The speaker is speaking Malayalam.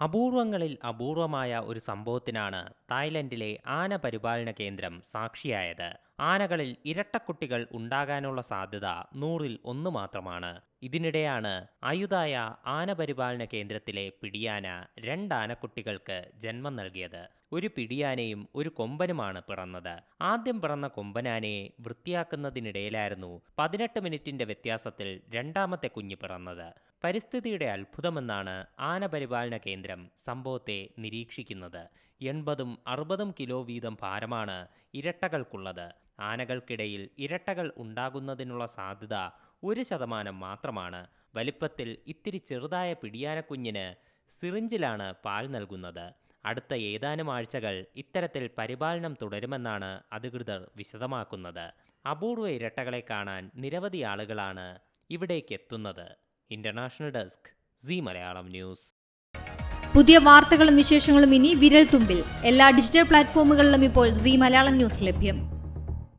അപൂർവങ്ങളിൽ അപൂർവമായ ഒരു സംഭവത്തിനാണ് തായ്ലൻഡിലെ ആന പരിപാലന കേന്ദ്രം സാക്ഷിയായത്. ആനകളിൽ ഇരട്ടക്കുട്ടികൾ ഉണ്ടാകാനുള്ള സാധ്യത നൂറിൽ ഒന്ന് മാത്രമാണ്. ഇതിനിടെയാണ് ആയുധായ ആന പരിപാലന കേന്ദ്രത്തിലെ പിടിയാന രണ്ട് ആനക്കുട്ടികൾക്ക് ജന്മം നൽകിയത്. ഒരു പിടിയാനയും ഒരു കൊമ്പനുമാണ് പിറന്നത്. ആദ്യം പിറന്ന കൊമ്പനാനയെ വൃത്തിയാക്കുന്നതിനിടയിലായിരുന്നു പതിനെട്ട് മിനിറ്റിന്റെ വ്യത്യാസത്തിൽ രണ്ടാമത്തെ കുഞ്ഞ് പിറന്നത്. പരിസ്ഥിതിയുടെ അത്ഭുതമെന്നാണ് ആന പരിപാലന കേന്ദ്രം സംഭവത്തെ നിരീക്ഷിക്കുന്നത്. എൺപതും അറുപതും കിലോ വീതം ഭാരമാണ് ഇരട്ടകൾക്കുള്ളത്. ആനകൾക്കിടയിൽ ഇരട്ടകൾ ഉണ്ടാകുന്നതിനുള്ള സാധ്യത ഒരു ശതമാനം മാത്രമാണ്. വലിപ്പത്തിൽ ഇത്തിരി ചെറുതായ പിടിയാനക്കുഞ്ഞിന് സിറിഞ്ചിലാണ് പാൽ നൽകുന്നത്. അടുത്ത ഏതാനും ആഴ്ചകൾ ഇത്തരത്തിൽ പരിപാലനം തുടരുമെന്നാണ് അധികൃതർ വിശദമാക്കുന്നത്. അപൂർവ ഇരട്ടകളെ കാണാൻ നിരവധി ആളുകളാണ് ഇവിടേക്ക് എത്തുന്നത് international desk C Malayalam news. പുതിയ വാർത്തകളും വിശേഷങ്ങളും ഇനി വിരൽ തുമ്പിൽ എല്ലാ ഡിജിറ്റൽ പ്ലാറ്റ്ഫോമുകളിലും ഇപ്പോൾ സി മലയാളം ന്യൂസ് ലഭ്യം.